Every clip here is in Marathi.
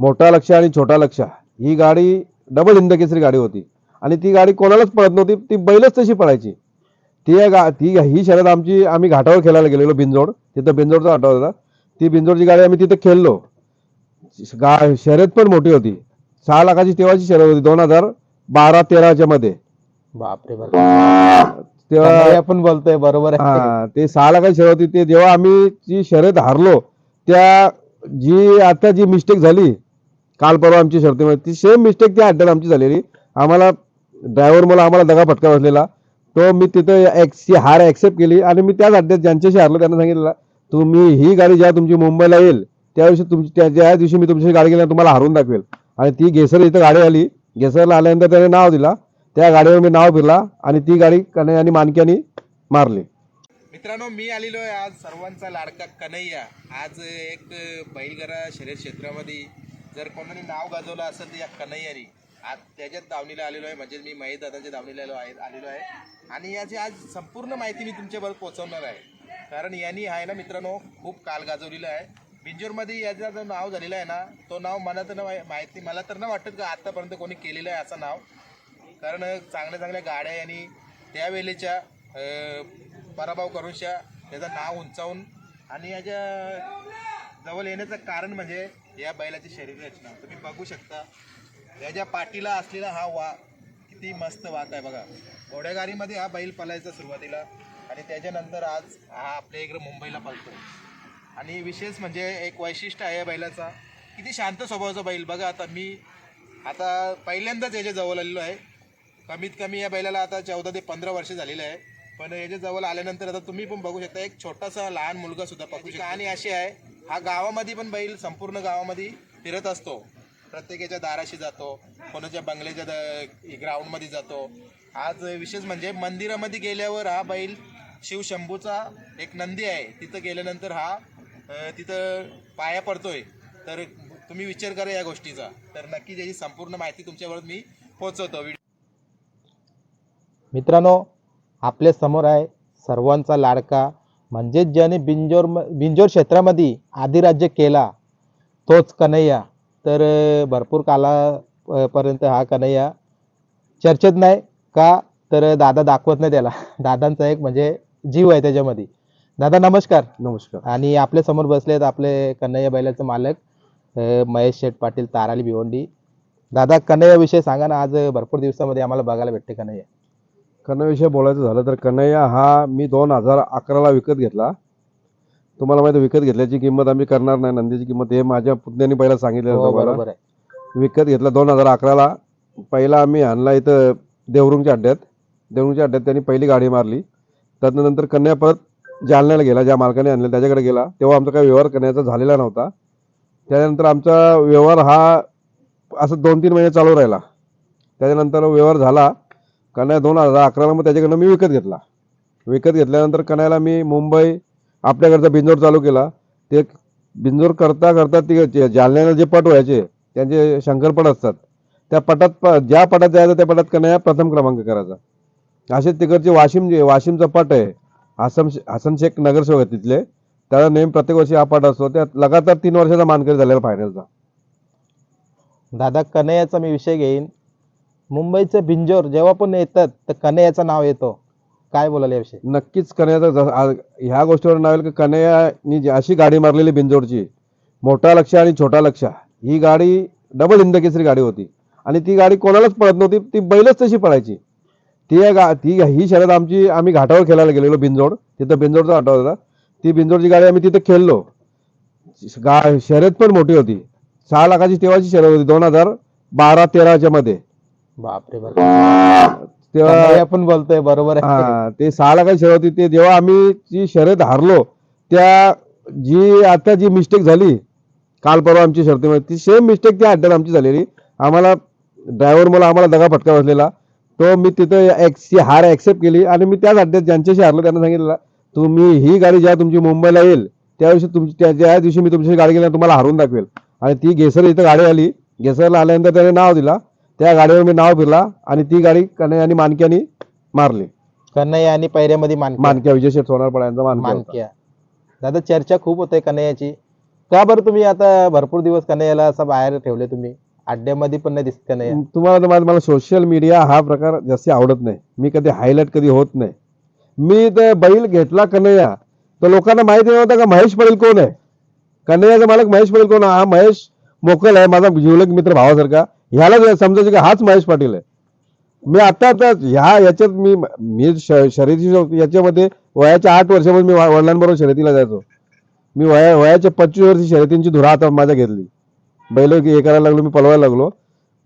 मोठा लक्ष आणि छोटा लक्ष. ही गाडी डबल हिंदकेसरी गाडी होती. आणि ती गाडी कोणालाच पळत नव्हती ती बैलच तशी पळायची. ती गा ती ही शर्यत आमची आम्ही घाटावर खेळायला गेलेलो बिंजोड तिथं बिंजोडचा घाटावर होता. ती बिंजोडची गाडी आम्ही तिथे खेळलो. गा शर्यत पण मोठी होती. सहा लाखाची तेव्हाची शर्यत होती दोन हजार बारा तेराच्या मध्ये. बापरे तेव्हा आपण बोलतोय बरोबर आहे. हा ते सहा लाखाची शर्यत होती. ते जेव्हा आम्ही जी शर्यत हारलो त्या जी आता जी मिस्टेक झाली काल परवा आमची शर्तीमध्ये ती सेम मिस्टेक त्या अड्ड्यात आमची झालेली. आम्हाला ड्रायव्हर मला आम्हाला दगा फटका बसलेला. तो मी तिथं एक्स हार ॲक्सेप्ट केली आणि मी त्याच अड्ड्यात ज्यांच्याशी हारलो त्यांना सांगितलं तुम्ही ही गाडी ज्या तुमची मुंबईला येईल त्या दिवशी तुमची त्या ज्या दिवशी मी तुमची गाडी गेली तुम्हाला हारून दाखवेल. आणि ती गेसर इथं गाडी आली. गेसरला आल्यानंतर त्याने नाव दिला. त्या गाडीवर मी नाव फिरला आणि ती गाडी कन्हैया आणि मानक्याने मारली. मित्रांनो मी आलेलो आहे आज सर्वांचा लाडका कन्हैया. आज एक बैलगरा शर्यत क्षेत्रामध्ये जर कोणाने नाव गाजवलं असेल तर या कन्हैयानी. आज त्याच्यात दावणीला आलेलो आहे. म्हणजे मी महेश दादाच्या दावणीला आलो आहे आलेलो आहे. आणि याची आज संपूर्ण माहिती मी तुमच्याबरोबर पोहोचवणार आहे. कारण यांनी आहे ना मित्रांनो खूप काल गाजवलेलं आहे. बिंजोरमध्ये याचा जो नाव झालेलं आहे ना तो नाव मला तर ना माहिती मला तर ना वाटत का आत्तापर्यंत कोणी केलेलं आहे असं नाव. कारण चांगल्या चांगल्या गाड्या यांनी त्यावेळेच्या पराभव करूनशा त्याचं नाव उंचावून आणि याच्या जवळ येण्याचं कारण म्हणजे या बैलाची शरीर रचना. तुम्ही बघू शकता. याच्या पाठीला असलेला हा वा किती मस्त वात आहे बघा. घोड्यागारीमध्ये हा बैल पलायचा सुरुवातीला आणि त्याच्यानंतर आज हा आपल्या इकडे मुंबईला पळतो आणि विशेष म्हणजे एक वैशिष्ट्य आहे या बैलाचा किती शांत स्वभावाचा बैल. बघा आता मी आता पहिल्यांदाच याच्या जवळ आलेलो आहे. कमीत कमी या बैलाला आता चौदा ते पंधरा वर्ष झालेलं आहे. पण याच्या जवळ आल्यानंतर आता तुम्ही पण बघू शकता एक छोटासा लहान मुलगा सुद्धा पकडू शकता. आणि अशी आहे हा गावामध्ये पण बैल संपूर्ण गावामध्ये फिरत असतो. प्रत्येकाच्या दाराशी जातो कोणाच्या बंगल्याच्या द- ग्राउंडमध्ये जातो. आज विशेष म्हणजे मंदिरामध्ये गेल्यावर हा बैल शिवशंभूचा एक नंदी आहे. तिथं गेल्यानंतर हा तिथं पाया पडतोय. तर तुम्ही विचार करा या गोष्टीचा. तर नक्कीच याची संपूर्ण माहिती तुमच्यावर मी पोहोचवतो. मित्रांनो आपल्यासमोर आहे सर्वांचा लाडका म्हणजेच ज्याने बिंजोर बिंजोर क्षेत्रामध्ये आदिराज्य केला तोच कन्हैया. तर भरपूर काला अं, पर्यंत हा कन्हैया चर्चेत नाही का? तर दादा दाखवत नाही त्याला. दादांचा एक म्हणजे जीव आहे त्याच्यामध्ये. दादा नमस्कार. नमस्कार. आणि आपल्यासमोर बसलेत आपले कन्हैया बैलाचे मालक महेश शेठ पाटील ताराली भिवंडी. दादा कन्हैया विषय सांगा ना आज भरपूर दिवसामध्ये आम्हाला बघायला भेटते कन्हैया. कन्हैयाविषयी बोलायचं झालं तर कन्हैया हा मी दोन हजार अकराला विकत घेतला. तुम्हाला माहिती विकत घेतल्याची किंमत आम्ही करणार नाही नंदीची किंमत हे माझ्या पुतण्याने पहिला सांगितलेलं हो, होतं मला बरोबर आहे. विकत घेतला दोन हजार अकराला. पहिला आम्ही आणला इथं देवरुंगच्या अड्ड्यात. देवरुंगच्या अड्ड्यात त्यांनी पहिली गाडी मारली. त्यानंतर कन्या परत जालन्याला गेला ज्या मालकाने आणलं त्याच्याकडे गेला. तेव्हा आमचा काही व्यवहार करण्याचा झालेला नव्हता. त्याच्यानंतर आमचा व्यवहार हा असं दोन तीन महिने चालू राहिला. त्याच्यानंतर व्यवहार झाला. कन्या दोन हजार अकराला मग त्याच्याकडनं मी विकत घेतला. विकत घेतल्यानंतर कन्याला मी मुंबई आपल्याकडचा बिंजोर चालू केला. ते बिंजोर करता करता ते जालन्याला जे पट व्हायचे त्यांचे शंकरपट असतात. त्या पटात प- ज्या पटात जायचं त्या पटात कन्या प्रथम क्रमांक करायचा. असे तिकडचे वाशिम जे वाशिमचा पट आहे हसन हसन शेख नगरसेवक आहे तिथले. त्याला नेम प्रत्येक वर्षी हा पट असतो. त्यात लगातार तीन वर्षाचा मानकरी झालेला फायनलचा दादा कन्हैयाचा मी विषय घेईन. मुंबईचं बिंजोर जेव्हा पण येतात तर कन्हैयाचं नाव येतो. काय बोलाल याविषयी? नक्कीच कन्हैयाचा ज- ह्या गोष्टीवर नाव येईल की कन्हैयानी जी अशी गाडी मारलेली बिंजोरची मोठा लक्ष आणि छोटा लक्ष ही गाडी डबल हिंदकेसरी गाडी होती. आणि ती गाडी कोणालाच पळत नव्हती ती बैलच तशी पळायची. ती गा ती ही शर्यत आमची आम्ही घाटावर खेळायला गेलेलो बिंजोड तिथं बिंजोडचा घाटा होता ती बिंजोडची गाडी आम्ही तिथं खेळलो. गा शर्यत पण मोठी होती. सहा लाखाची तेव्हाची शर्यत होती दोन हजार बारा तेराच्या मध्ये. बापरे बापरे तेव्हा पण बोलतोय बरोबर आहे. हा ते सहा लाखाची शर्यत होती ते जेव्हा आम्ही जी शर्यत हारलो त्या जी आता जी मिस्टेक झाली काल परवा आमची शर्तीमध्ये ती सेम मिस्टेक त्या अड्ड्यात आमची झालेली. आम्हाला ड्रायव्हर मला आम्हाला दगा फटका बसलेला. तो मी तिथं ची हार ऍक्सेप्ट केली आणि मी त्याच अड्ड्यात ज्यांच्याशी हारलो त्यांना सांगितलं तुम्ही ही गाडी जेव्हा तुमची मुंबईला येईल त्या दिवशी तुमची त्या ज्या दिवशी मी तुमची गाडी गेली तुम्हाला हारून दाखवेल. आणि ती गेसर इथं गाडी आली. गेसरला आल्यानंतर त्याने नाव दिला. त्या गाडीवर मी नाव फिरला आणि ती गाडी कन्हैया आणि मानक्यानी मारली. कन्हैया आणि पैऱ्यामध्ये मानक्या. मानक्या विजय शेठ सोनारपाडा यांचा मानक्या होता. मानक्या. दादा चर्चा खूप होते कन्हैयाची. का बरं तुम्ही आता भरपूर दिवस कन्हैयाला असं बाहेर ठेवले तुम्ही? अड्ड्यामध्ये पण नाही दिसत कन्हैया. तुम्हाला तर माहिती- मला सोशल मीडिया हा प्रकार जास्त आवडत नाही. मी कधी हायलाईट कधी होत नाही. मी तर बैल घेतला कन्हैया. तर लोकांना माहिती नव्हतं का महेश पटेल कोण आहे? कन्हैयाचा मालक महेश पटेल कोण आहे? हा महेश मोकल आहे माझा जिवलग मित्र भावासारखा. ह्याला समजायचं की हाच महेश पाटील आहे. मी आता आता ह्या याच्यात मी मी श- शर्यती याच्यामध्ये वयाच्या आठ वर्षामध्ये मी वडिलांबरोबर शर्यतीला जायचो. मी वया वयाच्या पंचवीस वर्षी शर्यतींची धुरा आता माझ्या घेतली. बैल हे करायला लागलो मी पळवायला लागलो.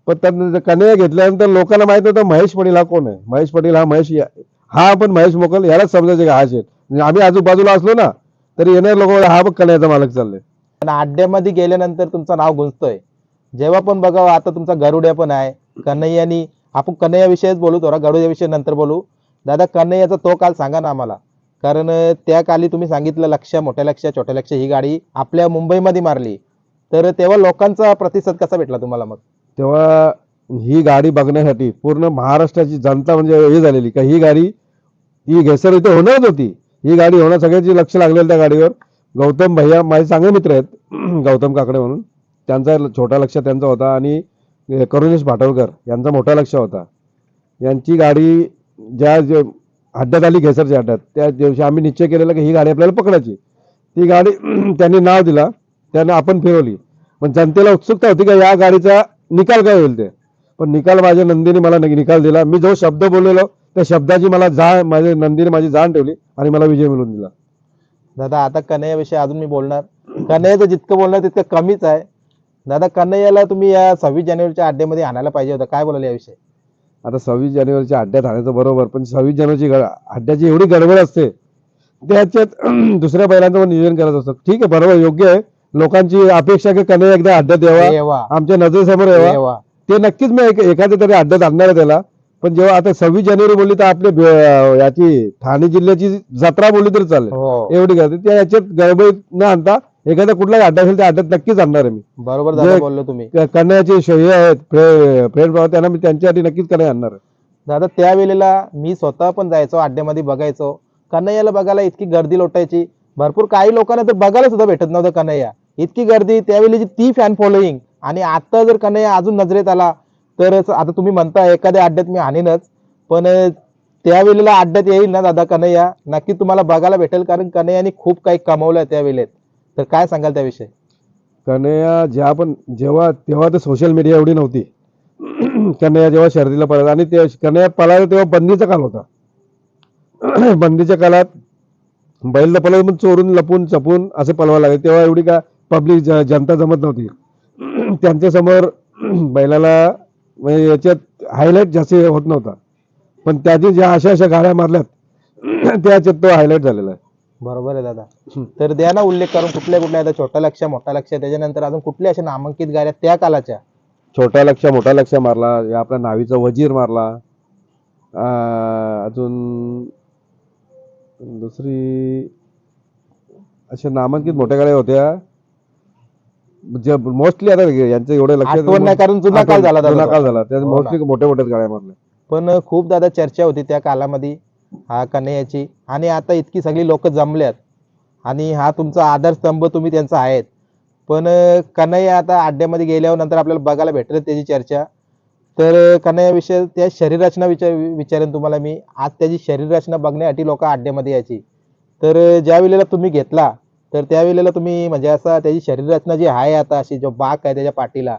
पण त्यानंतर कन्या घेतल्यानंतर लोकांना माहीत होतं महेश पाटील हा कोण आहे? महेश पाटील हा महेश हा आपण महेश मोकल यालाच समजायचं का हा शेत म्हणजे आम्ही आजूबाजूला असलो ना तरी येणारे लोक हा बघ कन्याचा मालक चालले पण अड्ड्यामध्ये गेल्यानंतर तुमचं नाव गुंजतोय. जेव्हा पण बघावं आता तुमचा गरुड्या पण आहे. कन्हैयानी आपण कन्हैयाविषयीच बोलू थोडा गरुड्याविषयी नंतर बोलू. दादा कन्हैयाचा तो काल सांगा ना आम्हाला. कारण त्या काली तुम्ही सांगितलं लक्ष मोठ्या लक्ष छोट्या लक्ष ही गाडी आपल्या मुंबईमध्ये मारली. तर तेव्हा लोकांचा प्रतिसाद कसा भेटला तुम्हाला मग? तेव्हा ही गाडी बघण्यासाठी पूर्ण महाराष्ट्राची जनता म्हणजे हे झालेली का ही गाडी ही घेसर इथे होणारच होती. ही गाडी होणार सगळ्यांची लक्ष लागलेलं त्या गाडीवर. गौतम भैया माझे चांगले मित्र आहेत गौतम काकडे म्हणून. त्यांचा छोटा लक्ष त्यांचा होता आणि करुणेश भाटवकर यांचा मोठा लक्ष होता. यांची गाडी ज्या जे आली घेसरच्या हड्ड्यात त्या दिवशी आम्ही निश्चय केलेला की ही गाडी आपल्याला पकडायची. ती गाडी त्यांनी नाव दिला त्यांना आपण फिरवली. पण जनतेला उत्सुकता होती का या गाडीचा निकाल काय होईल ते. पण निकाल माझ्या नंदीने मला निकाल दिला. मी जो शब्द बोललेलो त्या शब्दाची मला जाण माझ्या नंदीने माझी जाण ठेवली आणि मला विजय मिळवून दिला. दादा आता कन्हैयाविषयी अजून मी बोलणार. कन्हैयाचं जितकं बोलणार तितकं कमीच आहे. दादा कन्हैयाला तुम्ही या सव्वीस जानेवारीच्या अड्ड्यामध्ये आणायला पाहिजे होतं. काय बोलाल याविषयी? आता सव्वीस जानेवारीच्या अड्ड्यात आणायचं बरोबर पण सव्वीस जानेवारीची अड्ड्याची एवढी गडबड असते त्याच्यात दुसऱ्या बैलांचं पण नियोजन करत असतात ठीक आहे बरोबर योग्य आहे. लोकांची अपेक्षा की कन्हैया एकदा अड्ड्यात यावा येवा. आमच्या नजरेसमोर यावा. ते नक्कीच मी एक- एखाद्या तरी अड्ड्यात आणणार आहे त्याला. पण जेव्हा आता सव्वीस जानेवारी बोलली तर आपल्या बे- याची ठाणे जिल्ह्याची जत्रा बोलली तरी चालेल. हो. एवढी गर्दी त्या याच्यात गडबडीत न आणता एखादा कुठला अड्डा असेल त्या अड्ड्यात नक्कीच आणणार आहे मी. बरोबर दादा जे- बोललो तुम्ही. क- श- हे आहेत फ्रेंड भाव त्यांना मी त्यांच्यासाठी नक्कीच कन्हैया आणणार आहे. दादा त्यावेळेला मी स्वतः पण जायचो अड्ड्यामध्ये बघायचो. कन्हैयाला बघायला इतकी गर्दी लोटायची. भरपूर काही लोकांना तर बघायला सुद्धा भेटत नव्हतं कन्हैया. इतकी गर्दी त्यावेळेची ती फॅन फॉलोईंग आणि आता जर कन्हैया अजून नजरेत आला तर आता तुम्ही म्हणता एखाद्या अड्ड्यात मी आणीनच. पण अं, त्यावेळेला अड्ड्यात येईल ना दादा कन्हैया? नक्की तुम्हाला बघायला भेटेल कारण कन्हैयाने खूप काही कमवलं त्या वेळेत तर काय सांगाल त्याविषयी? कन्हैया ज्या पण जेव्हा तेव्हा तर सोशल मीडिया एवढी नव्हती. कन्हैया जेव्हा शर्दीला पळाला आणि ते कन्हैया पळाला तेव्हा बंदीचा काल होता. बंदीच्या काळात बैल तर पण चोरून लपून चपून असे पळवा लागले. तेव्हा एवढी का पब्लिक जनता जमत नव्हती. त्यांच्यासमोर बैलाला म्हणजे याच्यात हायलाईट जास्त होत नव्हता. पण त्याची ज्या अशा अशा गाड्या मारल्यात त्याच्यात तो हायलाईट झालेला आहे. बरोबर आहे दादा. तर द्या ना उल्लेख करून कुठल्या कुठल्या आता छोटा लक्ष मोठा लक्ष त्याच्यानंतर अजून कुठल्या अशा नामांकित गाड्या त्या कालाच्या? छोटा लक्ष मोठा लक्ष मारला या आपल्या नावीचा वजीर मारला. अं, अजून दुसरी अशा नामांकित मोठ्या गाड्या होत्या. जे मोस्टली आता यांचं एवढं लक्ष आठवण नाही कारण जुना काळ झाला दादा जुना. काळ झाला. त्या हो ना. मोस्टली मोठ्या मोठ्याच गाड्या मारल्या पण खूप दादा चर्चा होती त्या कालामध्ये. हा कन्हैयाची आणि आता इतकी सगळी लोक जमल्यात. आणि हा तुमचा आधारस्तंभ तुम्ही त्यांचा आहेत. पण कन्हैया आता अड्ड्यामध्ये गेल्यावर नंतर आपल्याला बघायला भेटेल त्याची चर्चा. तर कन्हैयाविषयी विषय त्या शरीर रचना विचार विचारेन तुम्हाला मी. आज त्याची शरीर रचना बघण्यासाठी लोक अड्ड्यामध्ये यायची. तर ज्या वेळेला तुम्ही घेतला तर त्यावेळेला तुम्ही म्हणजे असा त्याची शरीर रचना जी आहे आता अशी जो बाक आहे त्याच्या पाठीला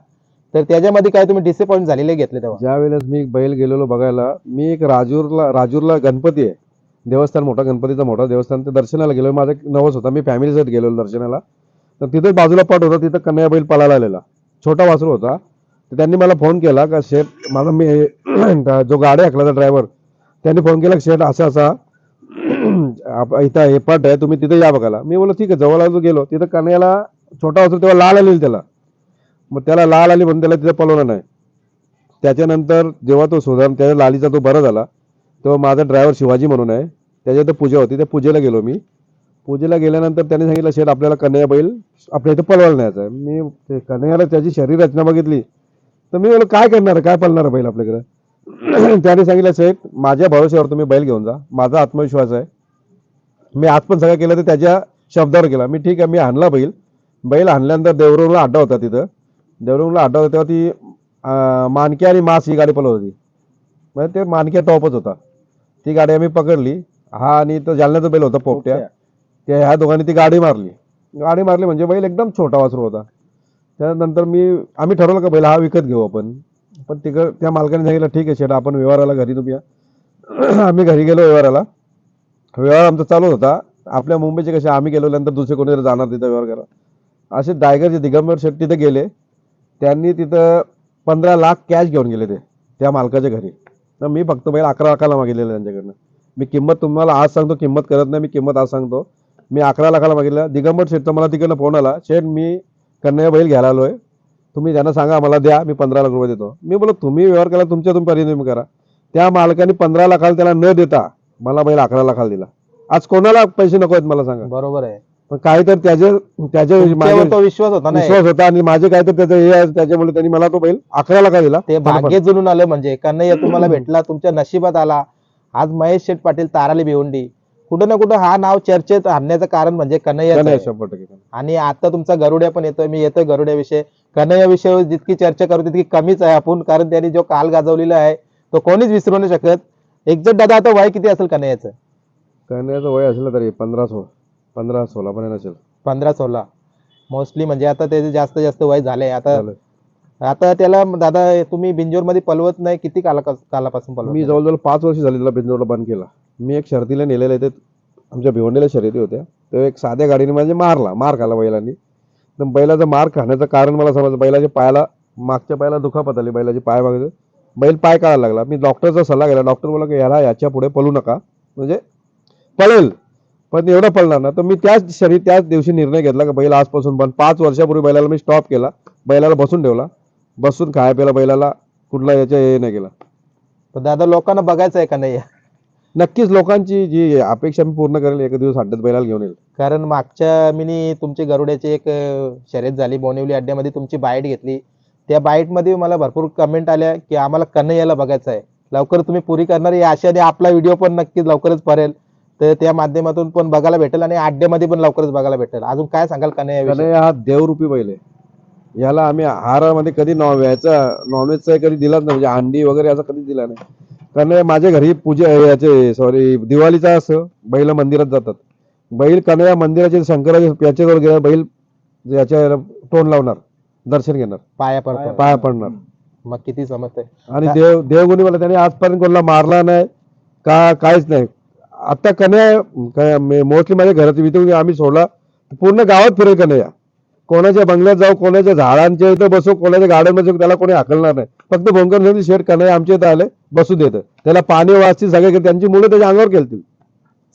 तर त्याच्यामध्ये काय तुम्ही डिसअपॉइंट झालेले घेतले तेव्हा? ज्या वेळेस मी बैल गेलेलो बघायला मी एक राजूरला राजूरला गणपती आहे. देवस्थान मोठा गणपतीचा मोठा देवस्थान. ते दर्शनाला गेलो. माझा एक नवस होता. मी फॅमिलीसहित गेलेलो दर्शनाला. तर तिथं बाजूला पट होता. तिथं कन्या बैल पळायला आलेला. छोटा वासरू होता. तर त्यांनी मला फोन केला का शेठ माझा मी जो गाडी हाकलाचा ड्रायव्हर त्यांनी फोन केला शेठ असा असा आप- इथं हे पट आहे. तुम्ही तिथं या बघायला. मी बोललो ठीक आहे. जवळ गेलो. तिथं कन्याला छोटा वासरू तेव्हा लाल आलेली त्याला. मग त्याला लाल आली म्हणून त्याला तिथे पलवलं नाही. त्याच्यानंतर जेव्हा तो सुधार त्याच्या लालीचा तो बरा झाला तेव्हा माझा ड्रायव्हर शिवाजी म्हणून आहे. त्याच्या इथं पूजा होती त्या पूजेला गेलो मी. पूजेला गेल्यानंतर त्याने सांगितलं शेठ आपल्याला कन्हैया बैल आपल्या इथं पलवायला न्यायचा आहे. मी ते कन्हैयाला त्याची शरीर रचना बघितली. तर मी बोललो काय करणार? काय पळणार बैल आपल्याकडे? त्याने सांगितलं शेठ माझ्या भरोश्यावर तुम्ही बैल घेऊन जा. माझा आत्मविश्वास आहे. मी आज पण सगळं केलं तर त्याच्या शब्दावर केला मी ठीक आहे मी आणला बैल. बैल आणल्यानंतर देवरुंगला अड्डा होता तिथं. देवरुंगला होता तेव्हा ती मानके आणि मास ही गाडी पळत होती. म्हणजे ते मानके टॉपच होता. ती गाडी आम्ही पकडली. हा आणि तो जालन्याचा बैल होता पोपट्या. त्या ह्या दोघांनी ती गाडी मारली. गाडी मारली म्हणजे बैल एकदम छोटा वासरू होता. त्यानंतर मी आम्ही ठरवलं का बैल हा विकत घेऊ आपण. पण तिकडं त्या मालकाने सांगितलं ठीक आहे शेट आपण व्यवहाराला घरी तुम्ही आम्ही घरी गेलो व्यवहाराला. व्यवहार आमचा चालू होता. आपल्या मुंबईचे कसे आम्ही गेलो नंतर दुसरे कोणीतरी जाणार तिथं व्यवहार करा असे डायगरचे दिगंबर शेट तिथे गेले. त्यांनी तिथं पंधरा लाख कॅश घेऊन गेले ते त्या मालकाच्या घरी. तर मी फक्त बैल अकरा लाखाला मागितलेलं त्यांच्याकडनं. मी किंमत तुम्हाला आज सांगतो किंमत करत नाही मी किंमत आज सांगतो. मी अकरा लाखाला मागितलं. दिगंबर शेठचा मला तिकडनं फोन आला शेठ मी कन्या बैल घ्यायला आलो आहे तुम्ही त्यांना सांगा मला द्या मी पंधरा लाख रुपये देतो. मी बोलो तुम्ही व्यवहार केला तुमच्या तुम्ही परिणाम करा. त्या मालकाने पंधरा लाखाला त्याला न देता मला बैल अकरा लाखाला दिला. आज कोणाला पैसे नको आहेत मला सांगा. बरोबर आहे. पण काही तर त्याचे त्याचे तुमच्यावर माझे तो विश्वास होता ना विश्वास होता आणि माझे काय तर त्याचं हे आहे, त्याच्यामुळे त्यांनी मला तो बैल अकरा लाखा दिला? ते भाग्य जुळून आलं म्हणजे कन्हैया तुम्हाला भेटला तुमच्या नशिबात आला. आज महेश शेठ पाटील ताराली भिवंडी. कुठं ना कुठं हा नाव चर्चेत आणण्याचं कारण म्हणजे कन्हैया नाही, शंभर टक्के आणि आता तुमचा गरुड्या पण येतोय मी येतोय गरुड्या विषय कन्हैया विषयावर जितकी चर्चा करू तितकी कमीच आहे आपण कारण त्यांनी जो काल गाजवलेला आहे तो कोणीच विसरू नाही शकत. एक्झॅक्ट दादा आता वय किती असेल कन्हैयाचं? कन्याचं वय असलं तरी पंधरा सोळा पंधरा सोळा पर्यंत असेल पंधरा सोळा. मोस्टली म्हणजे आता त्याचे जास्त जास्त वय झालंय आता झालं. आता त्याला दादा तुम्ही बिंजोरमध्ये पलवत नाही किती काला कालापासून पलवत मी नाही? जवळजवळ पाच वर्ष झाली त्याला बिंदूरला बंद केला. मी एक शर्तीला नेलेलं ते आमच्या भिवंडीला शर्यती होत्या. तो एक साध्या गाडीने म्हणजे मारला मार खाला बैलांनी. तर बैलाचा मार खाण्याचं कारण मला समजलं बैलाच्या पायाला मागच्या पायाला दुखापत आली बैलाची पाय मागे. बैल पाय काढायला लागला. मी डॉक्टरचा सल्ला गेला डॉक्टर बोला की याला याच्यापुढे पळू नका. म्हणजे पळेल. पण एवढं पळणार ना. तर मी त्याच शरीर त्याच दिवशी निर्णय घेतला की बैल आजपासून पण पाच वर्षापूर्वी बैलाला मी स्टॉप केला. बैलाला बसून ठेवला. बसून खाया प्यायला बैलाला. कुठला याच्या हे नाही केला. पण दादा लोकांना बघायचं आहे कन्हैया नक्कीच लोकांची जी अपेक्षा मी पूर्ण करेल एक दिवस अड्ड्यात बैलाला घेऊन येईल. कारण मागच्या मिनी तुमची गरुड्याची एक शर्यत झाली. बोनिवली अड्ड्यामध्ये तुमची बाईट घेतली. त्या बाईटमध्ये मला भरपूर कमेंट आल्या की आम्हाला कन्हैयाला बघायचं आहे. लवकर तुम्ही पुरी करणार. या आशेने आपला व्हिडिओ पण नक्कीच लवकरच पडेल तर त्या माध्यमातून पण बघायला भेटेल आणि अड्ड्यामध्ये पण लवकरच बघायला भेटेल. अजून काय सांगाल कन्हैया हा देवरूपी बैल आहे याला आम्ही आहारामध्ये कधी नॉन याचा नॉनव्हेजचा कधी दिलाच नाही म्हणजे अंडी वगैरे याचा कधी दिला नाही. कारण माझ्या घरी पूजा याचे सॉरी दिवाळीचा असं बैल मंदिरात जातात. बैल कन्हैया मंदिराचे शंकराचे याच्याजवळ गेला बैल याच्या तोंड लावणार दर्शन घेणार. पाया पडतो. पाया पडणार. मग किती समजतंय? आणि देव देवगुणी मला त्याने आजपर्यंत कोणाला मारला नाही का काहीच नाही. आता कन्या मोस्टली माझ्या घरात इथून आम्ही सोडला. पूर्ण गावात फिरेल कन्हैया कोणाच्या बंगल्यात जाऊ कोणाच्या झाडांच्या इथं बसू कोणाच्या गार्डनमध्ये जाऊ त्याला कोणी हाकलणार नाही. फक्त भोंकर शेठ कन्हैया आमच्या इथं आले बसू देतं. त्याला पाणी वाचतील सगळे त्यांची मुलं त्याच्या अंगावर खेळतील.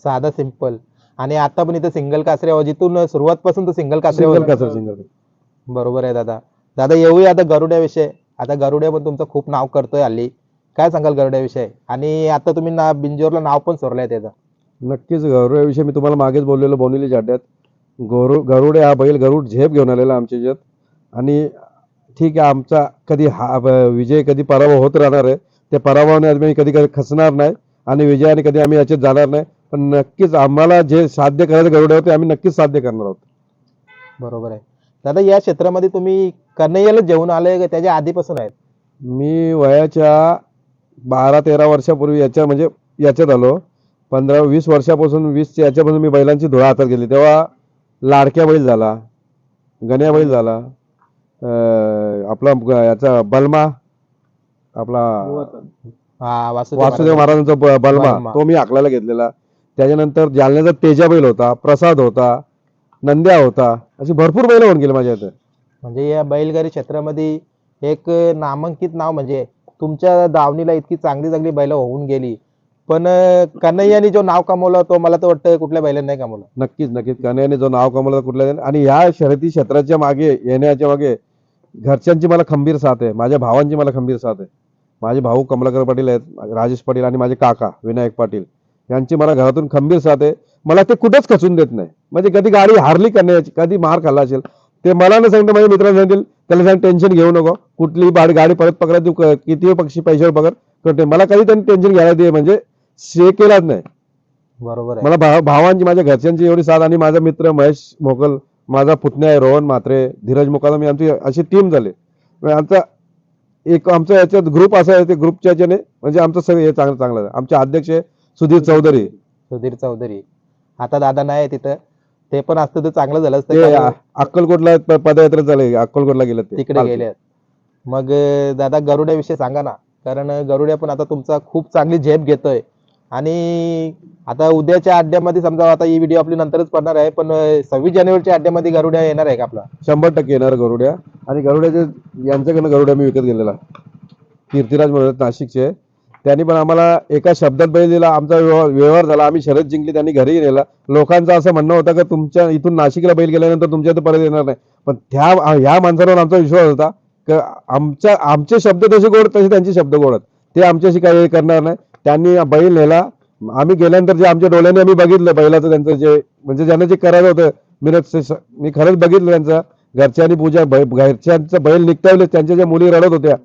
साधा सिंपल आणि आता पण इथं सिंगल कासऱ्या जिथून सुरुवात पासून तर सिंगल कासऱ्या सिंगल कासर सिंगल बरोबर आहे दादा. दादा येऊया आता गरुड्याविषयी. आता गरुड्या पण तुमचं खूप नाव करतोय हल्ली. काय सांगाल गरुड्याविषयी? आणि आता तुम्ही ना बिंजोरला नाव पण सोडलंय त्याचं. नक्कीच गरुड्याविषयी मी तुम्हाला मागेच बोललेलो बोनिली जाड्यात. गरु गरुडे हा बैल गरुड झेप घेऊन आलेला आमच्या याच्यात. आणि ठीक आहे आमचा कधी हा विजय कधी पराभव होत राहणार आहे. त्या पराभवाने आम्ही कधी कधी खचणार नाही आणि विजयाने कधी आम्ही याच्यात जाणार नाही. पण नक्कीच आम्हाला जे साध्य करायचं गरुडे होते आम्ही नक्कीच साध्य करणार आहोत. बरोबर आहे. दादा या क्षेत्रामध्ये तुम्ही कन्हैयाला जेवून आले का? त्याच्या आधीपासून आहेत. मी वयाच्या बारा तेरा वर्षापूर्वी याच्या म्हणजे याच्यात आलो पंधरा वीस वर्षापासून वीस याच्यापासून मी बैलांची धुळा हातात गेली तेव्हा लाडक्या बैल झाला गण्या बैल झाला आपला याचा बलमा आपला हा वासुदेव वासुदेव महाराज. महाराजांचा बलमा. तो मी आखलाला घेतलेला त्याच्यानंतर जालन्याचा तेजा बैल होता प्रसाद होता नंद्या होता अशी भरपूर बैल होऊन गेली माझ्या इथे म्हणजे या बैलगाडी क्षेत्रामध्ये एक नामांकित नाव म्हणजे तुमच्या दावणीला इतकी चांगली चांगली बैल होऊन गेली. पण कन्हैयाने जो नाव कमवलं तो मला तर वाटतं कुठल्या बैलांनी नाही कमवलं. नक्कीच नक्कीच. कन्हैयाने जो नाव कमवलं कुठल्या आणि या शर्यती क्षेत्राच्या मागे येण्याच्या मागे घरच्यांची मला खंबीर साथ आहे. माझ्या भावांची मला खंबीर साथ आहे. माझे भाऊ कमलाकर पाटील आहेत राजेश पाटील आणि माझे काका विनायक पाटील. यांची मला घरातून खंबीर साथ आहे. मला ते कुठंच खचून देत नाही. म्हणजे कधी गाडी हारली कन्हैयाची कधी मार खाल्ला असेल ते मला न सांगते माझ्या मित्रांना सांगतील त्याला सांग टेन्शन घेऊ नको. कुठली गाडी गाडी परत पकडा तू किती पक्षी पैशावर पकड. करते मला कधी त्यांनी टेन्शन घ्यायला दे म्हणजे शे केलाच नाही. बरोबर मला भाव- भावांची माझ्या घरच्यांची एवढी साथ आणि माझा मित्र महेश मोकल माझा पुतण्या आहे रोहन म्हात्रे धीरज मुकादम ही आमची अशी टीम झाली. म्हणजे आमचा एक आमचा याच्यात ग्रुप असा आहे ते ग्रुपच्या याच्याने म्हणजे आमचं सगळं हे चांगलं चांगलं आमचे अध्यक्ष आहे सुधीर चौधरी. सुधीर चौधरी. आता दादा नाही तिथं. ते पण असतं तर चांगलं झालं असतं. ते अक्कलकोटला प- पदयात्रा झाले अक्कलकोटला गेले ते तिकडे गेले मग अं, दादा गरुड्याविषयी सांगा ना. कारण अं, गरुड्या पण आता तुमचा खूप चांगली झेप घेतोय. आणि आता उद्याच्या अड्ड्यामध्ये समजा आता ही व्हिडिओ आपली नंतरच पडणार आहे पण सव्वीस जानेवारीच्या अड्ड्यामध्ये गरुड्या येणार आहे का आपला? शंभर टक्के येणार गरुड्या. आणि गरुड्याचे यांच्याकडनं गरुड्या मी विकत गेलेला कीर्तिराज म्हणून आहेत नाशिकचे. त्यांनी पण आम्हाला एका शब्दात बैल दिला आमचा व्यवहार व्यवहार झाला आम्ही शरद जिंकली त्यांनी घरी नेला. लोकांचं असं म्हणणं होतं की तुमच्या इथून नाशिकला बैल गेल्यानंतर तुमच्या इथं परत येणार नाही. पण त्या ह्या माणसावर आमचा विश्वास होता की आमच्या आमचे शब्द तसे गोड तसे त्यांचे शब्द गोड ते आमच्याशी काही करणार नाही. त्यांनी बैल नेला. आम्ही गेल्यानंतर जे आमच्या डोळ्याने आम्ही बघितलं बैलाचं त्यांचं जे म्हणजे ज्यांना जे करायचं होतं मी मी खरंच बघितलं त्यांचं. घरच्यांनी पूजा बै- घरच्यांचं बैल निघतावले त्यांच्या ज्या मुली रडत होत्या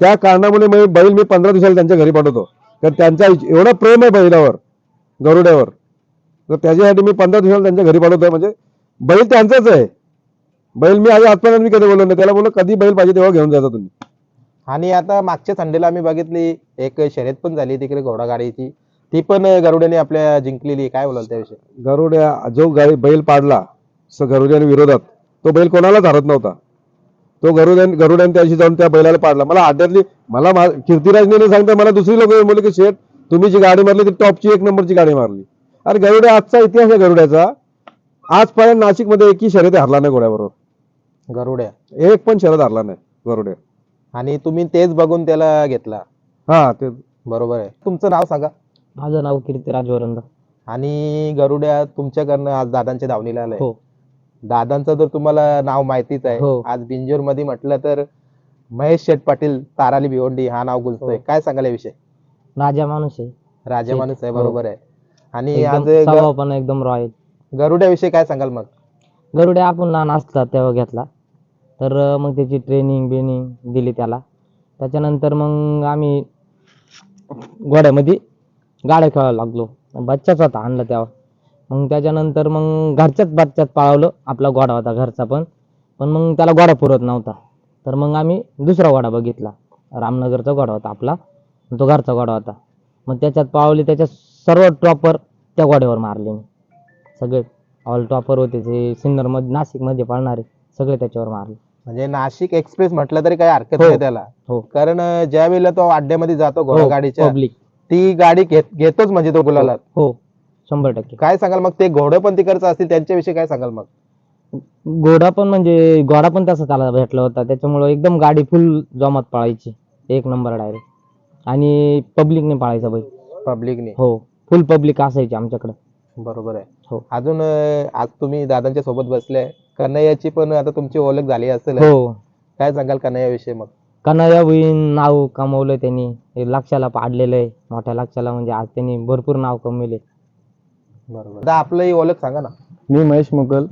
त्या कारणामुळे मी बैल मी पंधरा दिवसाला त्यांच्या घरी पाठवतो. तर त्यांचा एवढं प्रेम आहे बैलावर गरुड्यावर. तर त्याच्यासाठी मी पंधरा दिवसाला त्यांच्या घरी पाठवतोय. म्हणजे बैल त्यांचाच आहे. बैल मी आधी आजपर्यंत मी कधी बोललो नाही. त्याला बोललो कधी बैल पाहिजे तेव्हा घेऊन जायचा तुम्ही. आणि आता मागच्या संडेला आम्ही बघितली एक शर्यत पण झाली तिकडे घोडागाडीची ती पण गरुड्याने आपल्या जिंकलेली. काय बोलाल त्याविषयी? गरुड्या जो गाडी बैल पाडला गरुड्याने विरोधात तो बैल कोणालाच हरत नव्हता. तो गरुड्यान गरुड्याने त्याशी जाऊन त्या बैलाला पाडला. मला आड्यातली मला कीर्तिराजने सांगता मला दुसरी लोक बोलले की शेठ तुम्ही जी गाडी मारली ती टॉपची एक नंबरची गाडी मारली. अरे गरुड्या आजचा इतिहास आहे गरुड्याचा. आजपर्यंत नाशिकमध्ये एकही शर्यत हरला नाही घोड्याबरोबर. गरुड्या एक पण शर्यत हरला नाही गरुड्या आणि तुम्ही तेच बघून त्याला घेतला. हा ते. बरोबर आहे. तुमचं नाव सांगा. माझं नाव कीर्तिराज वरंद आणि गरुड्या तुमच्याकडनं आज दादांच्या धावणीला आलाय. हो. दादांचं तर तुम्हाला नाव माहितीच आहे हो. आज बिंजोरमध्ये म्हटलं तर महेश शेठ पाटील ताराली भिवंडी हा नाव गुंजतोय. हो. काय सांगाल याविषयी? राजा माणूस आहे. राजा शेठ, माणूस आहे हो. बरोबर आहे. आणि एकदम आज ग- स्वभाव पण एकदम रॉयल. गरुड्याविषयी काय सांगाल मग? गरुड्या आपण लहान असला तेव्हा घेतला तर अं, मग त्याची ट्रेनिंग बिनिंग दिली त्याला. त्याच्यानंतर मग आम्ही घोड्यामध्ये गाड्या खेळायला लागलो. बच्चाच होता आणला तेव्हा मग त्याच्यानंतर मग घरच्याच बच्च्यात पाळवलं. आपला घोडा होता घरचा पण. पण मग त्याला घोडा पुरत नव्हता. तर मग आम्ही दुसरा घोडा बघितला. रामनगरचा घोडा होता आपला. तो घरचा घोडा होता. मग त्याच्यात पावली त्याच्यात सर्व टॉपर त्या घोड्यावर मारले मी. सगळे. ऑल टॉपर होते ते सिन्नरमध्ये नाशिकमध्ये पाळणारे. सगळे त्याच्यावर मारले. म्हणजे नाशिक एक्सप्रेस म्हटलं तरी काही हरकत हो. नाही त्याला. हो. कारण ज्या वेळेला तो अड्ड्यामध्ये जातो घोडागाडीच्या पब्लिक ती गाडी घेत घेतोच म्हणजे तो गुलाला हो. शंभर टक्के. काय सांगाल मग? ते घोडं पण तिकडचं असतील त्यांच्याविषयी काय सांगाल मग? घोडा पण म्हणजे घोडा पण तसा त्याला भेटला होता. त्याच्यामुळं एकदम गाडी फुल जमात पळायची. एक नंबर डायरेक्ट आणि पब्लिकने पाळायचा बैल पब्लिकने हो. फुल पब्लिक असायची आमच्याकडे. बरोबर आहे. हो. अजून अं, आज तुम्ही दादांच्या सोबत बसले. कन्हैयाची पण आता तुमची ओळख झाली असेल. हो. काय सांगाल कन्हैयाविषयी मग? कन्हैया बहीण नाव कमवलं त्यांनी. हे लक्षाला पाडलेलं आहे. मोठ्या लक्षाला म्हणजे आज त्यांनी भरपूर नाव कमविले. बरोबर. आपलं ही ओळख सांगा ना. मी महेश मुकल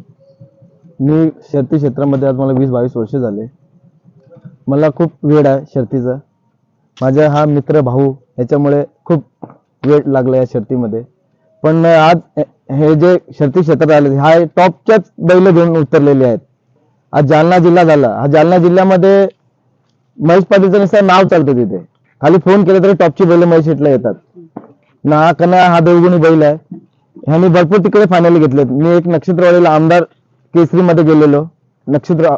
मी शर्ती क्षेत्रामध्ये आज मला वीस बावीस वर्ष झाले. मला खूप वेळ आहे शर्तीचा माझा हा मित्र भाऊ याच्यामुळे खूप वेळ लागला या शर्तीमध्ये पण आज हे- जे शर्ती क्षेत्रात आले हा टॉपच्याच बैल घेऊन उतरलेले आहेत. आज जालना जिल्हा झाला. हा जालना जिल्ह्यामध्ये महेश पाटीलचं नुसतं नाव चालतं तिथे. खाली फोन केलं तरी टॉपची बैल महेश शेटला येतात. ना हा कन्या हा देवगुणी बैल आहे. ह्यांनी भरपूर तिकडे फायनल घेतलेत मी एक नक्षत्रवाडीला आमदार केसरी मध्ये गेलेलो. नक्षत्र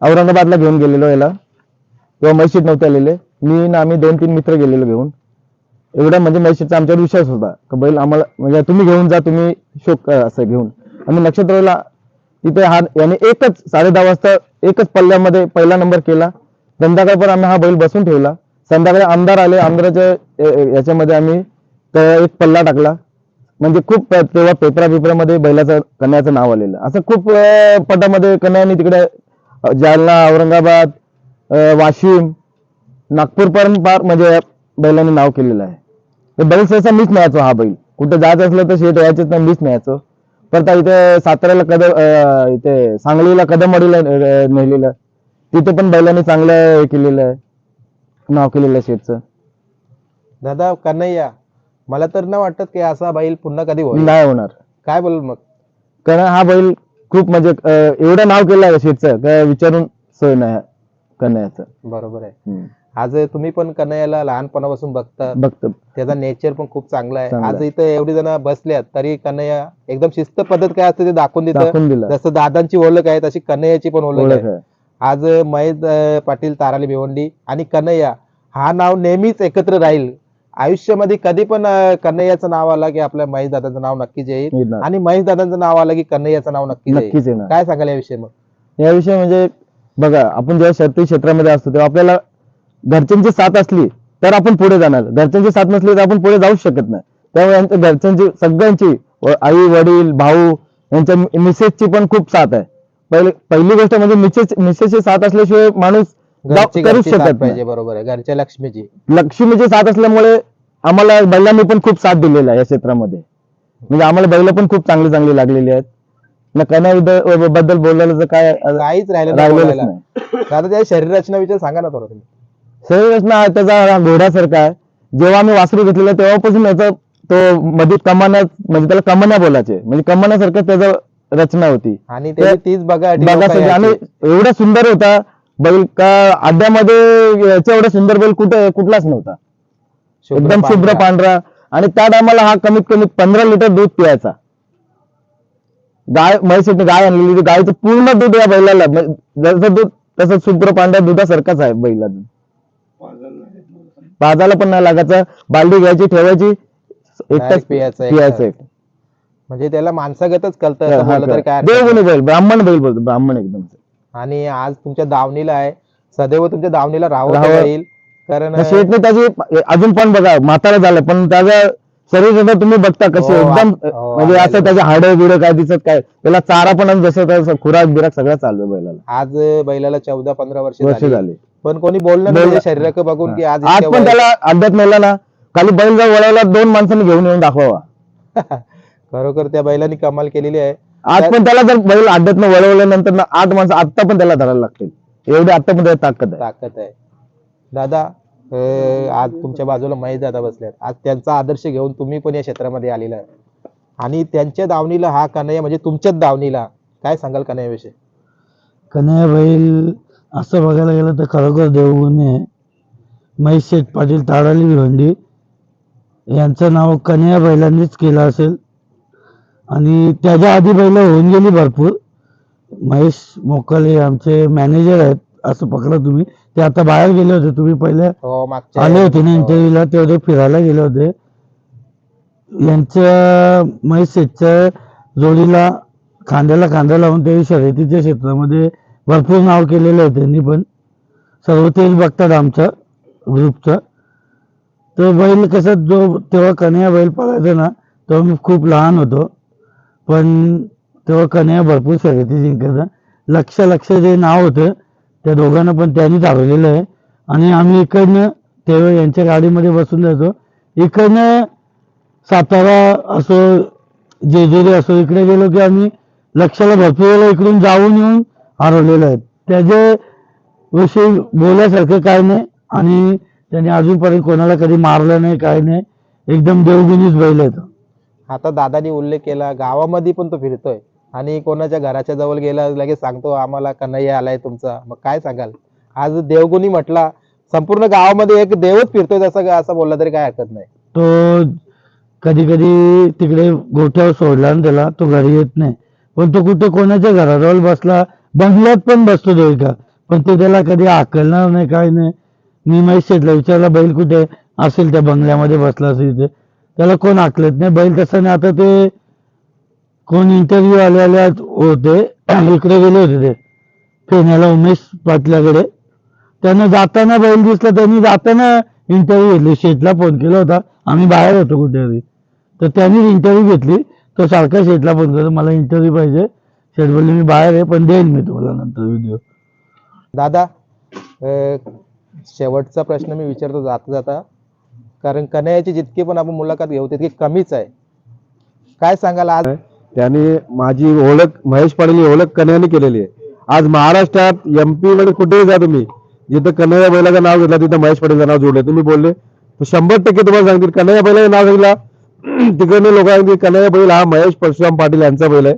औरंगाबादला घेऊन गेलेलो याला. तेव्हा मैशीत नव्हते आलेले. मी ना आम्ही दोन तीन मित्र गेलेलो घेऊन. एवढा म्हणजे मैशीचा आमच्यावर विश्वास होता. का बैल आम्हाला म्हणजे तुम्ही घेऊन जा तुम्ही शोक असं घेऊन. आम्ही नक्षत्रवाडीला तिथे हा याने एकच साडे दहा वाजता एकच पल्ल्यामध्ये पहिला नंबर केला. संध्याकाळपर आम्ही हा बैल बसून ठेवला. संध्याकाळी आमदार आले. आमदाराच्या याच्यामध्ये आम्ही एक पल्ला टाकला. म्हणजे खूप तेव्हा पेपरा पेपरामध्ये बैलाचं कन्याचं नाव आलेलं. असं खूप पटामध्ये कन्याने तिकडे जालना औरंगाबाद वाशिम नागपूर पर्यंत पार म्हणजे बैलाने नाव केलेलं आहे. तर बैल सहसा मीच न्यायचो हा बैल. कुठं जायचं असलं तर शेट व्हायचेच तर मीच न्यायचो. परत इथे साताऱ्याला कदम इथे सांगलीला कदमवाडीला नेलेलं. तिथे पण बैलाने चांगलं हे केलेलं आहे. नाव केलेलं आहे शेटचं. दादा कन्हैया मला तर नाही वाटत की असा बैल पुन्हा कधी होईल. नाही होणार. काय बोल मग? कारण हा बैल खूप म्हणजे अं, एवढं नाव केलं आहे शेठचं का विचारून सोय नाही कन्याचं बरोबर आहे. हम्म. आज तुम्ही पण कन्हैयाला लहानपणापासून बघता. बघतो. त्याचा नेचर पण खूप चांगला आहे. चांगला आज आहे. इथं एवढी जण बसल्यात तरी कन्हैया एकदम शिस्त पद्धत काय असते ते दाखवून देतं. दाखवून दिलं. जसं दादांची ओळख आहे तशी कन्हैयाची पण ओळख ओळख आहे. आहे. आज महेश अं, पाटील ताराली भिवंडी आणि कन्हैया हा नाव नेहमीच एकत्र राहील. आयुष्यामध्ये कधी पण कन्हैयाचं नाव आलं की आपल्या महेश दादाचं नाव नक्कीच येईल. आणि महेश दादांचं नाव आलं की कन्हैयाचं नाव नक्कीच येईल. नक्कीच येणार. काय सांगाल याविषयी मग? याविषयी म्हणजे बघा आपण जेव्हा शर्ती क्षेत्रामध्ये असतो तेव्हा आपल्याला घरच्यांची साथ असली तर आपण पुढे जाणार. घरच्यांची साथ नसली तर आपण पुढे जाऊच शकत नाही. त्यामुळे घरच्यांची सगळ्यांची आई वडील भाऊ यांच्या मिसेसची पण खूप साथ आहे. पहिले पहिली गोष्ट म्हणजे मिसेस मिसेसची साथ असल्याशिवाय माणूस घरची करूच घरची साथ शकत पाहिजे नाही बरोबर आहे. घरच्या लक्ष्मीची. लक्ष्मीची साथ असल्यामुळे आम्हाला बैलांनी पण खूप साथ दिलेला आहे या क्षेत्रामध्ये. म्हणजे आम्हाला बैल पण खूप चांगली चांगली लागलेली आहेत. न कन्या बद्दल बोलायला तर काय काहीच राहिलं नाही राहिलेलंच बोलायला. नाही. दादा त्या शरीर रचना विषयी सांगा ना थोडं तुम्ही. शरीर रचना त्याचा घोड्यासारखा आहे. जेव्हा आम्ही वासरू घेतलेलं तेव्हापासून याचा तो मध्ये कमान्या म्हणजे त्याला कमान्या बोलायचे. म्हणजे कमान्यासारखं त्याचं रचना होती. आणि त्याची तीच बघा बघासाठी आणि एवढा सुंदर होता बैल का आड्यामध्ये याच्या एवढा सुंदर बैल कुठे कुठलाच नव्हता. एकदम शुभ्र पांढरा. आणि त्या टायमाला हा कमीत कमी पंधरा लिटर दूध पियायचा. गाय म्हैसीने गाय आणलेली होती. गायचं पूर्ण दूध या बैलाला जसं दूध तसं शुभ्र पांढऱ्या दुधासारखाच आहे बैला दूध पाजाला पण नाही लागायचं. बालडी घ्यायची ठेवायची. एकटाच पियायचं, पियायचं. एकटाच. म्हणजे त्याला माणसागतच कळतं देवगुणी बैल ब्राह्मण बैल बोलतो ब्राह्मण एकदम. आणि आज तुमच्या दावणीला आहे. सदैव तुमच्या दावणीला राहावं राहावं. राहील कारण शेठने त्याची अजून पण बघा म्हातारा झालं पण त्याचं शरीर सुद्धा तुम्ही बघता कसे हो, एकदम हो, म्हणजे आलं असं त्याचे हाडं बिडं काय दिसत काय त्याला चारा पण आणि जसं तसं खुराक बिराक सगळं चालू आहे बैलाला. आज बैलाला चौदा पंधरा वर्ष वर्ष झाली. झाले. पण कोणी बोललं नाही बोललं- शरीराकडे बघून की आज आज इतक्या पण त्याला अड्ड्यात नेला ना खाली बैल जर वळवला दोन माणसांनी घेऊन येऊन दाखवावा. खरोखर त्या बैलांनी कमाल केलेली आहे. आज पण त्याला जर बैल अड्ड्यात वळवल्यानंतर ना आठ माणसं आता पण त्याला धरायला लागतील. एवढी आता पण त्याला ताकद आहे. ताकद आहे. दादा अं, आज तुमच्या बाजूला महेश दादा बसल्यात आज त्यांचा आदर्श घेऊन तुम्ही पण या क्षेत्रामध्ये आलेला आहे. आणि त्यांच्या दावणीला हा कन्हैया म्हणजे तुमच्याच दावणीला काय सांगाल कन्हैयाविषयी? कन्हैया बैल असं बघायला गेलं तर खरोखर देवगुणी आहे. महेश शेठ पाटील ताडाली भिवंडी यांचं नाव कन्हैया बैलांनीच केलं असेल. आणि त्याच्या आधी बैल होऊन गेली भरपूर. महेश मोकाले आमचे मॅनेजर आहेत असं पकडा तुम्ही. ते आता बाहेर गेले होते तुम्ही पहिले हो मागच्या आले होते ना हो. इंटरव्ह्यूला तेवढे फिरायला गेले होते. यांच्या महेश शेठच्या जोडीला खांद्याला खांदा लावून ते शर्यतीच्या क्षेत्रामध्ये भरपूर नाव केलेलं आहे त्यांनी पण. सर्व तेच बघतात आमच्या ग्रुपचं. तर बैल कसं जो तेव्हा कन्हैया बैल पळायचा ना तेव्हा मी खूप लहान होतो. पण तेव्हा कन्हैया भरपूर शर्यती जिंकायचा लक्ष लक्ष जे नाव होतं त्या दोघांना पण त्यांनीच हरवलेलं आहे. आणि आम्ही इकडनं तेव्हा यांच्या गाडीमध्ये बसून जायचो. इकडनं सातारा असो जेजुरी असो इकडे गेलो की आम्ही लक्षाला भरपूर वेळेला इकडून जाऊन येऊन हरवलेलं आहे. त्याच्या विषयी बोलल्यासारखं काय नाही आणि त्याने अजूनपर्यंत कोणाला कधी मारलं नाही काय नाही. एकदम देवगुणीच बैल आहे आता दादानी उल्लेख केला गावामध्ये पण तो फिरतोय. आणि कोणाच्या घराच्या जवळ गेला लगेच सांगतो आम्हाला कन्हैया आलाय तुमचा. मग काय सांगाल? आज देवगुणी म्हटला संपूर्ण गावामध्ये एक देवच फिरतोय तसं असं बोलला तरी काय हरकत नाही. तो कधी कधी तिकडे गोठ्यावर सोडला आणि त्याला तो घरी येत नाही. पण तो कुठे कोणाच्या घराजवळ बसला बंगल्यात पण बसतो तो एका पण ते त्याला कधी आकलणार नाही काय नाही. मी महेश शेटला विचारला बैल कुठे असेल त्या बंगल्यामध्ये बसला असेल तिथे त्याला कोण आकलत नाही. बैल तसं नाही. आता ते कोण इंटरव्ह्यू आले आले होते. इकडे गेले होते ते. फेण्याला उमेश पाटलाकडे त्यांना जाताना बैल दिसला. त्यांनी जाताना इंटरव्ह्यू घेतली. शेठला फोन केला होता. आम्ही बाहेर होतो कुठेतरी. तर त्यांनी इंटरव्ह्यू घेतली. तो सारखा शेठला फोन केला मला इंटरव्ह्यू पाहिजे. शेठ बोलले मी बाहेर आहे पण देईन मी तुम्हाला नंतर व्हिडिओ दादा शेवटचा प्रश्न मी विचारतो जाता जाता. कारण कन्हैयाची जितकी पण आपण मुलाखत घेऊ तितकी कमीच आहे. काय सांगाल आज? त्यांनी माझी ओळख महेश पाटील ही ओळख कन्हैयाने केलेली आहे. आज महाराष्ट्रात एमपी मध्ये कुठेही जा तुम्ही. जिथं कन्हैया बैलाचं नाव घेतलं तिथं महेश पाटीलचं नाव जोडलं. तुम्ही बोलले. तर शंभर टक्के तुम्हाला सांगतील कन्हैया बैलाचं नाव सांगितलं तिकडे लोक सांगतील कन्हैया बैल हा महेश परशुराम पाटील यांचा बैल आहे.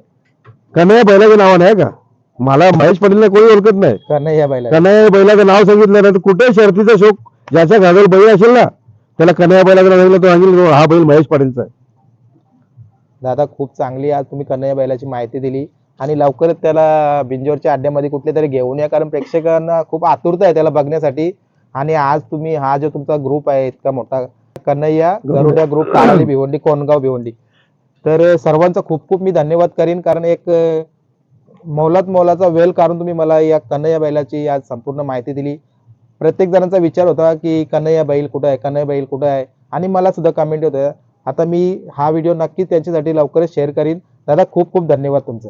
कन्हैया बैलाचं नाव नाही का? मला महेश पाटीलला कोणी ओळखत नाही. कन्हैया बैला कन्हैया बैलाचं नाव सांगितलं ना तर कुठे शर्तीचा शोक? ज्याच्या घरावर बैल असेल ना त्याला कन्हैया नाव सांगितलं तो सांगितलं हा बैल महेश पाटीलचा आहे. दादा खूप चांगली आज तुम्ही कन्हैया बैलाची माहिती दिली. आणि लवकरच त्याला बिंजोरच्या अड्ड्यामध्ये कुठले तरी घेऊन या कारण प्रेक्षकांना खूप आतुरता आहे त्याला बघण्यासाठी. आणि आज तुम्ही हा जो तुमचा ग्रुप आहे इतका मोठा कन्हैया गरुड्या ग्रुप ताराली भिवंडी कोणगाव भिवंडी. तर सर्वांचा खूप खूप मी धन्यवाद करीन कारण एक मोलात मोलाचा वेळ काढून तुम्ही मला या कन्हैया बैलाची आज संपूर्ण माहिती दिली. प्रत्येक जणांचा विचार होता की कन्हैया बैल कुठं आहे कन्हैया बैल कुठं आहे? आणि मला सुद्धा कमेंट होतं आता मी हा व्हिडिओ नक्कीच त्यांच्यासाठी लवकरच शेअर करीन. दादा खूप खूप धन्यवाद तुमचा.